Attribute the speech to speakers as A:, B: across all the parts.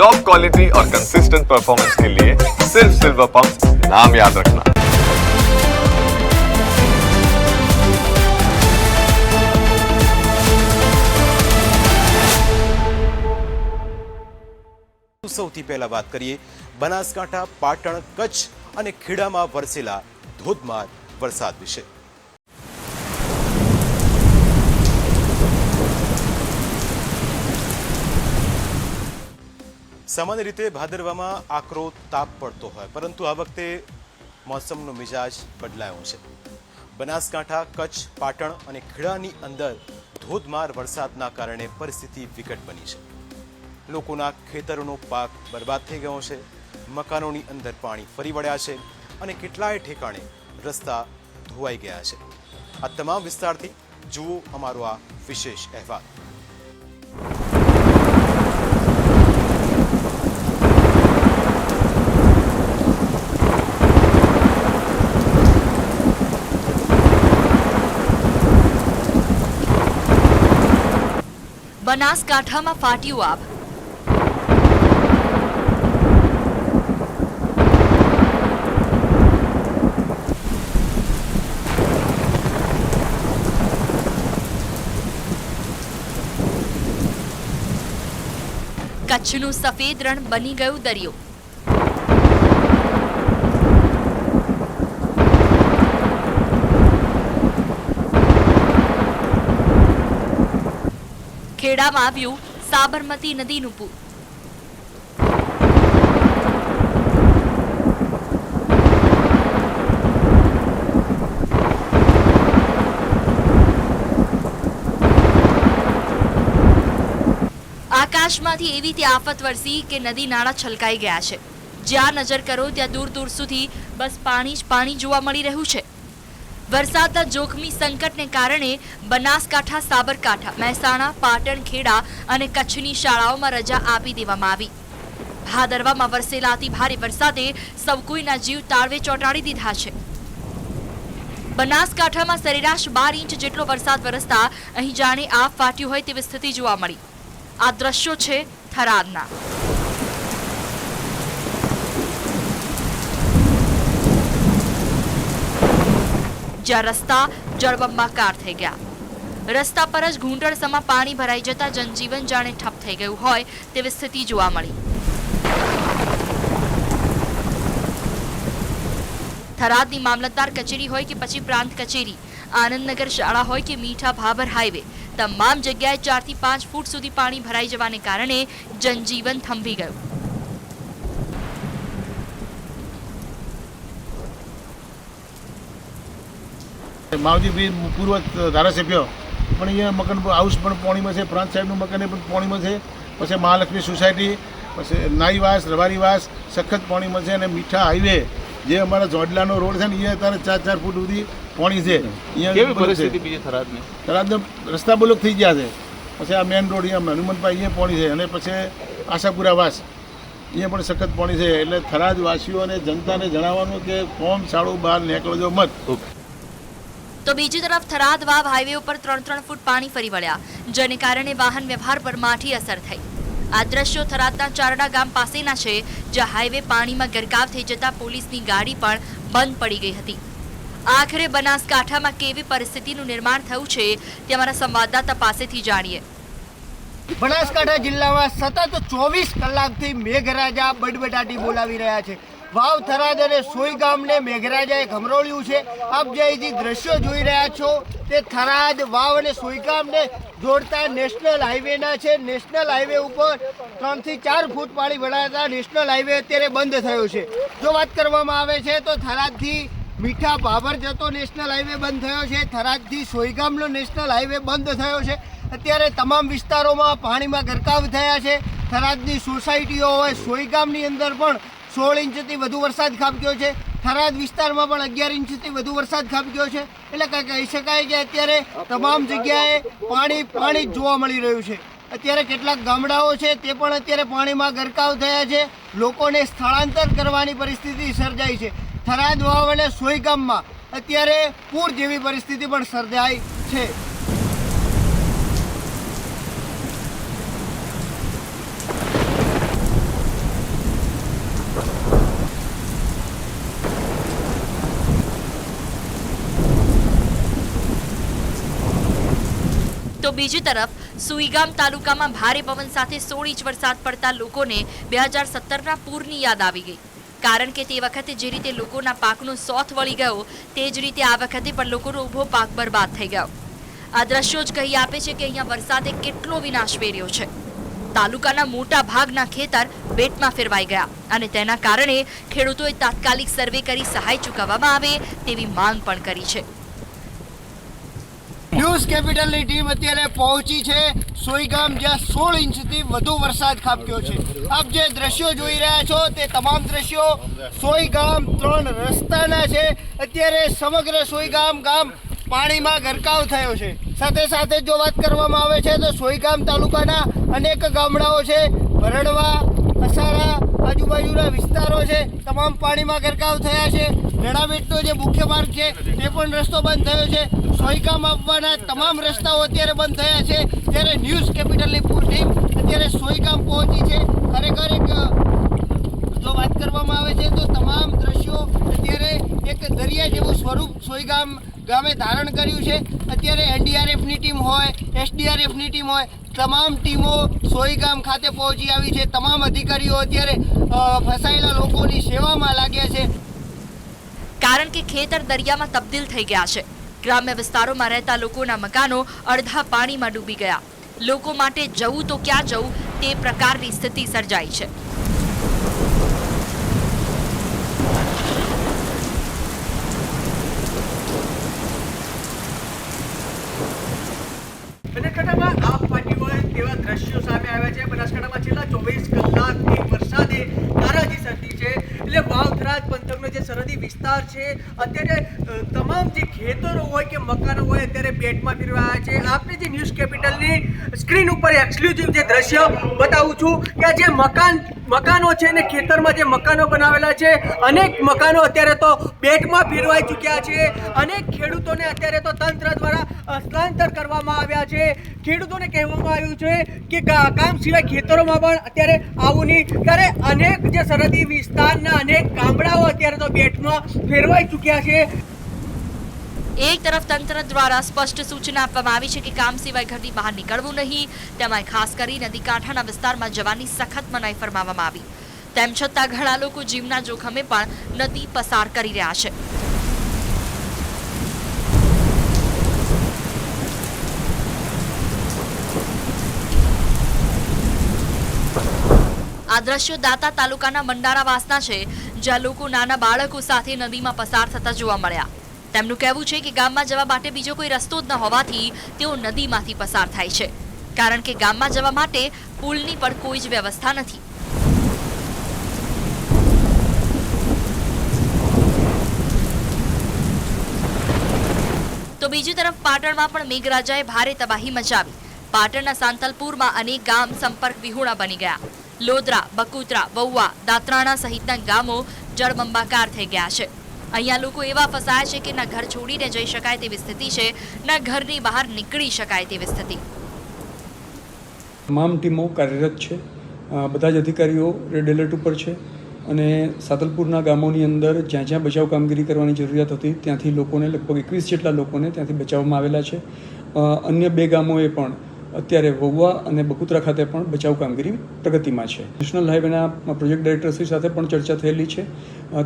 A: Top quality और consistent performance के लिए सिर्फ सिल्वर पंप नाम याद रखना
B: સૌથી પહેલા વાત કરીએ બનાસકાંઠા પાટણ કચ્છ અને ખેડામાં વરસેલા ધોધમાર વરસાદ વિશે સામાન્ય રીતે ભાદરવામાં આકરો તાપ પડતો હોય, પરંતુ આ વખતે મોસમનો મિજાજ બદલાયો છે. બનાસકાંઠા, કચ્છ, પાટણ અને ખેડાની અંદર ધોધમાર વરસાદના કારણે પરિસ્થિતિ વિકટ બની છે. લોકોના ખેતરોનો પાક બરબાદ થઈ ગયો છે, મકાનોની અંદર પાણી ફરી વળ્યા છે અને કેટલાય ઠેકાણે રસ્તા ધોવાઈ ગયા છે. આ તમામ વિસ્તારથી જુઓ અમારો આ વિશેષ અહેવાલ.
C: બનાસકાંઠામાં ફાટ્યું આભ કચ્છનું સફેદ રણ બની ગયું દરિયો. ખેડામાં આવ્યું સાબરમતી નદીનું પૂર. આકાશમાંથી એવી તે આફત વરસી કે નદી નાળા છલકાઈ ગયા છે. જ્યાં નજર કરો ત્યાં દૂર દૂર સુધી બસ પાણી જ પાણી જોવા મળી રહ્યું છે. વરસાદના જોખમી સંકટને કારણે બનાસકાંઠા, સાબરકાંઠા, મહેસાણા પાટણ ખેડા અને કચ્છની શાળાઓમાં રજા આપી દેવામાં આવી. ભાદરવામાં વરસેલા અતિ ભારે વરસાદે સૌ કોઈના જીવ તાળવે ચોંટાડી દીધા છે. બનાસકાંઠામાં સરેરાશ બાર ઇંચ જેટલો વરસાદ વરસતા અહીં જાણે આ ફાટ્યું હોય તેવી સ્થિતિ જોવા મળી. આ દ્રશ્યો છે થરાદના. જ્યાં રસ્તા જળબંબાકાર થઈ ગયા. રસ્તા પર જ ઘૂંટણસમાં પાણી ભરાઈ જતા જનજીવન જાણે ઠપ થઈ ગયું હોય તેવી સ્થિતિ જોવા મળી. થરાદની મામલતદાર કચેરી હોય કે પછી પ્રાંત કચેરી, આનંદનગર શાળા હોય કે મીઠા ભાભર હાઈવે, તમામ જગ્યાએ ચારથી પાંચ ફૂટ સુધી પાણી ભરાઈ જવાને કારણે જનજીવન થંભી ગયું.
D: માવજીભાઈ પૂર્વ ધારાસભ્ય પણ અહીંયા મકાન હાઉસ પણ પોણીમાં છે પ્રાંત સાહેબનું મકાન એ પણ પોણીમાં છે. પછી મહાલક્ષ્મી સોસાયટી પછી નાઈવાસ રવારીવાસ સખત પોણીમાં છે અને મીઠા હાઈવે જે અમારા જોડલાનો રોડ છે ને અહીંયા અત્યારે ચાર ચાર ફૂટ સુધી પોણી છે. અહીંયા
E: કેવી
D: બધું છે.
E: પરિસ્થિતિ બીજી થરાદની?
D: થરાદનો રસ્તા બ્લોક થઈ ગયા છે. પછી આ મેન રોડ અહીંયા હનુમાનભાઈ અહીંયા પોણી છે અને પછી આશાપુરા વાસ. અહીંયા પણ સખત પોણી છે. એટલે થરાદ અને જનતાને જણાવવાનું કે ફોર્મ સાડું બહાર નીકળજો મત.
C: તો બીજી તરફ થરાદ વાવ હાઈવે ઉપર ત્રણ ત્રણ ફૂટ પાણી ફરી વળ્યા, જેને કારણે વાહન વ્યવહાર પર માઠી અસર થઈ. આ દ્રશ્યો થરાદના ચારડા ગામ પાસેના છે, જ્યાં હાઈવે પાણીમાં ગરકાવ થઈ જતા પોલીસની ગાડી પણ બંધ પડી ગઈ હતી. આખરે બનાસકાંઠામાં કેવી પરિસ્થિતિનું નિર્માણ થયું છે, તે અમારા સંવાદદાતા પાસેથી જાણીએ.
F: બનાસકાંઠા જિલ્લામાં સતત ચોવીસ કલાકથી મેઘરાજા બડબડાટી બોલાવી રહ્યા છે. વાવ થરાદ અને સોઈ ગામને મેઘરાજાએ ગમરોળ્યું છે. આપ જે અહીંથી દ્રશ્યો જોઈ રહ્યા છો, તે થરાદ વાવ અને સોઈ ગામને જોડતા નેશનલ હાઈવેના છે. નેશનલ હાઈવે ઉપર ત્રણથી ચાર ફૂટ પાણી ભરાતા નેશનલ હાઈવે અત્યારે બંધ થયો છે. જો વાત કરવામાં આવે છે, તો થરાદથી મીઠા ભાભર જતો નેશનલ હાઈવે બંધ થયો છે. થરાદથી સોયગામનો નેશનલ હાઈવે બંધ થયો છે. અત્યારે તમામ વિસ્તારોમાં પાણીમાં ગરકાવ થયા છે. થરાદની સોસાયટીઓ હોય સોયગામની અંદર પણ સોળ ઇંચથી વધુ વરસાદ ખાબક્યો છે. થરાદ વિસ્તારમાં પણ અગિયાર ઇંચથી વધુ વરસાદ ખાબક્યો છે. એટલે કહી શકાય કે અત્યારે તમામ જગ્યાએ પાણી પાણી જ જોવા મળી રહ્યું છે. અત્યારે કેટલાક ગામડાઓ છે તે પણ અત્યારે પાણીમાં ગરકાવ થયા છે. લોકોને સ્થળાંતર કરવાની પરિસ્થિતિ સર્જાઈ છે. થરાદ વાવ અને સોઈગામમાં અત્યારે પૂર જેવી પરિસ્થિતિ પણ સર્જાઈ છે.
C: તો બીજી તરફ, સુઈગામ તાલુકામાં ભારે પવન સાથે સોળ ઇંચ વરસાદ પડતા લોકોને બે હજાર સત્તરના પૂરની યાદ આવી ગઈ. કારણ કે તે વખતે જે રીતે લોકોના પાકનો સોથ વળી ગયો, તે જ રીતે આ વખતે પણ લોકોનો ઊભો પાક બરબાદ થઈ ગયો. આ દ્રશ્યો જ કહી આપે છે કે અહીંયા વરસાદે કેટલો વિનાશ વેર્યો છે. તાલુકાના મોટા ભાગના ખેતર બેટમાં ફેરવાઈ ગયા અને તેના કારણે ખેડૂતોએ તાત્કાલિક સર્વે કરી સહાય ચૂકવવામાં આવે તેવી માંગ પણ કરી છે.
F: ન્યૂઝ કેપિટલની ટીમ અત્યારે પહોંચી છે. સોઈગામ જ્યાં સોળ ઇંચથી વધુ વરસાદ ખાબક્યો છે. આપ જે દ્રશ્યો જોઈ રહ્યા છો તે તમામ દ્રશ્યો સોઈગામ ત્રણ રસ્તાના છે. અત્યારે સમગ્ર સોઈગામ ગામ પાણીમાં ગરકાવ થયો છે. સાથે સાથે જો વાત કરવામાં આવે છે તો સોઈગામ તાલુકાના અનેક ગામડાઓ છે. ભરડવા, અસારા, આજુબાજુના વિસ્તારો છે. તમામ પાણીમાં ગરકાવ થયા છે. રેડાબેટનો જે મુખ્ય માર્ગ છે, તે પણ રસ્તો બંધ થયો છે. સોયગામ આવવાના તમામ રસ્તાઓ અત્યારે બંધ થયા છે. ત્યારે ન્યૂઝ કેપિટલની પૂરી ટીમ અત્યારે સોયગામ પહોંચી છે. ખરેખર એક જો વાત કરવામાં આવે છે, તો તમામ દ્રશ્યો અત્યારે એક દરિયા જેવું સ્વરૂપ સોયગામ ગામે ધારણ કર્યું છે. અત્યારે એનડીઆરએફની ટીમ હોય, એસડીઆરએફની ટીમ હોય, તમામ ટીમો સોયગામ ખાતે પહોંચી આવી છે. તમામ અધિકારીઓ અત્યારે ફસાયેલા લોકોની સેવામાં લાગ્યા છે.
C: કારણ કે ખેતર દરિયામાં તબદીલ થઈ ગયા છે. ગ્રામ્ય વિસ્તારોમાં રહેતા લોકોના મકાનો અડધા પાણીમાં ડૂબી ગયા. લોકો માટે જવું તો ક્યાં જવું તે પ્રકારની સ્થિતિ સર્જાઈ છે.
E: બનાસકાંઠામાં આપ ફાટી હોય તેવા દ્રશ્યો સામે આવ્યા છે બનાસકાંઠામાં છેલ્લા ચોવીસ કલાકથી વરસાદે તારાજી સર્દી છે એટલે વાવથરાજ પંથકનો જે સરહદી વિસ્તાર છે. અત્યારે તમામ જે ખેતરો હોય કે મકાનો હોય અત્યારે બેટમાં ફેરવાયા છે. આપને જે ન્યૂઝ કેપિટલની સ્ક્રીન ઉપર એક્સક્લુઝિવ જે દ્રશ્ય બતાવું છું કે જે મકાન, મકાનો છે ને ખેતરમાં જે મકાનો બનાવેલા છે, અનેક મકાનો અત્યારે તો બેટમાં ફેરવાઈ ચૂક્યા છે. અનેક ખેડૂતોને અત્યારે તો તંત્ર દ્વારા સ્થળાંતર કરવામાં આવ્યા છે. ખેડૂતોને કહેવામાં આવ્યું છે કે કામ સિવાય ખેતરોમાં પણ અત્યારે આવું નહીં ત્યારે અનેક જે સરહદી વિસ્તારના અનેક ગામડાઓ અત્યારે તો બેટમાં ફેરવાઈ ચૂક્યા છે.
C: એક તરફ તંત્ર દ્વારા સ્પષ્ટ સૂચના આપવામાં આવી છે કે કામ સિવાય ઘરની બહાર નીકળવું નહીં. તેમાં ખાસ કરી નદી કાંઠાના વિસ્તારમાં જવાની સખત મનાઈ ફરમાવવામાં આવી. તેમ છતાં ઘણા લોકો જીવના જોખમે પણ નદી પસાર કરી રહ્યા છે. આ દાતા તાલુકાના મંડારાવાસના છે, જ્યાં લોકો નાના બાળકો સાથે નદીમાં પસાર થતા જોવા મળ્યા. તેમનું કહેવું છે કે ગામમાં જવા માટે બીજો કોઈ રસ્તો જ ન હોવાથી તેઓ નદીમાંથી પસાર થાય છે. કારણ કે ગામમાં જવા માટે પુલની પણ કોઈ જ વ્યવસ્થા નથી. તો બીજી તરફ પાટણમાં પણ મેઘરાજાએ ભારે તબાહી મચાવી. પાટણના સાંતલપુરમાં અનેક ગામ સંપર્ક વિહોણા બની ગયા. લોદરા, બકુત્રા વૌવા દાત્રાણા સહિતના ગામો જળબંબાકાર થઈ ગયા છે. અહીંયા લોકો એવા ફસાયા છે કે ના ઘર છોડીને જઈ શકાય તેવી સ્થિતિ છે, ના ઘરની બહાર નીકળી શકાય તેવી સ્થિતિ.
G: તમામ ટીમો કાર્યરત છે. બધા જ અધિકારીઓ રેડ એલર્ટ ઉપર છે અને સાતલપુરના ગામોની અંદર જ્યાં જ્યાં બચાવ કામગીરી કરવાની જરૂરિયાત હતી ત્યાંથી લોકોને લગભગ એકવીસ જેટલા લોકોને ત્યાંથી બચાવવામાં આવેલા છે. અન્ય બે ગામોએ પણ અત્યારે વહુવા અને બકુત્રા ખાતે પણ બચાવ કામગીરી પ્રગતિમાં છે. નેશનલ હાઈવેના પ્રોજેક્ટ ડાયરેક્ટરશ્રી સાથે પણ ચર્ચા થયેલી છે.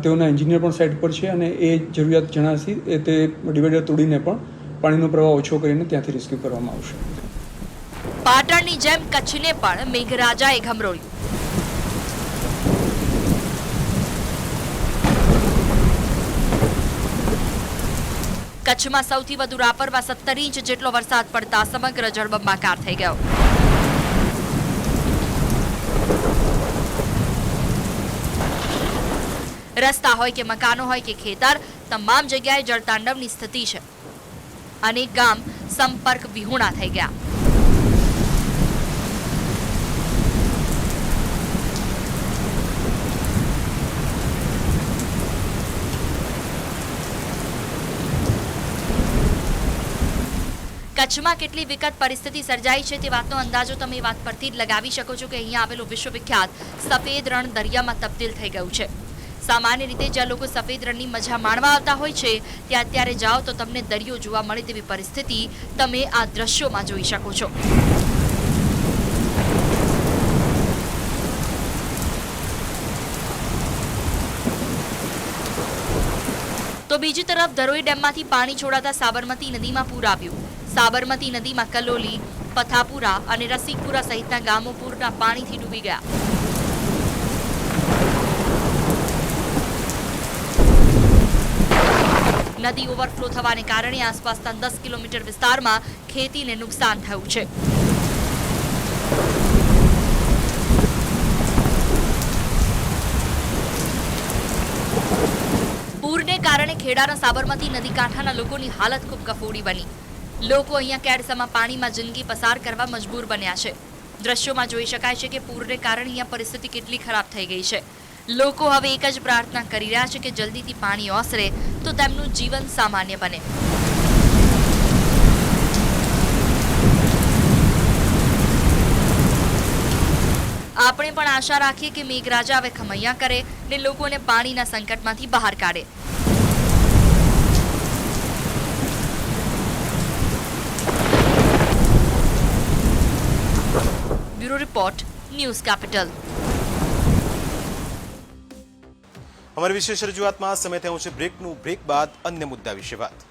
G: તેઓના એન્જિનિયર પણ સાઇટ પર છે અને એ જરૂરિયાત જણાશી, એ તે ડિવાઈડર તોડીને પણ પાણીનો પ્રવાહ ઓછો કરીને ત્યાંથી રેસ્ક્યુ કરવામાં આવશે.
C: પાટણની જેમ કચ્છને પણ મેઘરાજાએ ઘમરોળ્યું કચ્છમાં સૌથી વધુ રાપરમાં સત્તર ઇંચ જેટલો વરસાદ પડતા સમગ્ર જળબંબાકાર થઈ ગયો. રસ્તા હોય કે મકાનો હોય કે ખેતર, તમામ જગ્યાએ જળતાંડવની સ્થિતિ છે. અનેક ગામ સંપર્ક વિહોણા થઈ ગયા. કચ્છમાં કેટલી વિકટ પરિસ્થિતિ સર્જાઈ છે તે વાતનો અંદાજો તમે વાત પરથી જ લગાવી શકો છો કે અહીંયા આવેલું વિશ્વવિખ્યાત સફેદ રણ દરિયામાં તબદીલ થઈ ગયું છે. સામાન્ય રીતે જ્યાં લોકો સફેદ રણની મજા માણવા આવતા હોય છે, ત્યાં અત્યારે જાઓ તો તમને દરિયો જોવા મળે તેવી પરિસ્થિતિ તમે આ દ્રશ્યોમાં જોઈ શકો છો. તો બીજી તરફ ધરોઈ ડેમમાંથી પાણી છોડાતા સાબરમતી નદીમાં પૂર આવ્યું. સાબરમતી નદીમાં કલોલી, પથાપુરા અને રસિકપુરા સહિતના ગામો પૂરના પાણીથી ડૂબી ગયા. નદી ઓવરફ્લો થવાને કારણે આસપાસના દસ કિલોમીટર વિસ્તારમાં ખેતીને નુકસાન થયું છે. પૂરને કારણે ખેડાના સાબરમતી નદી કાંઠાના લોકોની હાલત ખૂબ કફોડી બની. લોકો અહીંયા કેડસામાં પાણીમાં જિંદગી પસાર કરવા મજબૂર બન્યા છે. દ્રશ્યોમાં જોઈ શકાય છે કે પૂરને કારણે અહીંયા પરિસ્થિતિ કેટલી ખરાબ થઈ ગઈ છે. લોકો હવે એક જ પ્રાર્થના કરી રહ્યા છે કે જલ્દીથી પાણી ઓસરે તો તેમનું જીવન સામાન્ય બને. આપણે પણ આશા રાખીએ કે મેઘરાજા હવે ખમૈયા કરે ને લોકોને પાણીના સંકટમાંથી બહાર કાઢે. બ્યુરો રિપોર્ટ ન્યૂઝ કેપિટલ
B: અમારી વિશેષ રજૂઆતમાં સમય થયો છે બ્રેકનું બ્રેક બાદ અન્ય મુદ્દા વિશે વાત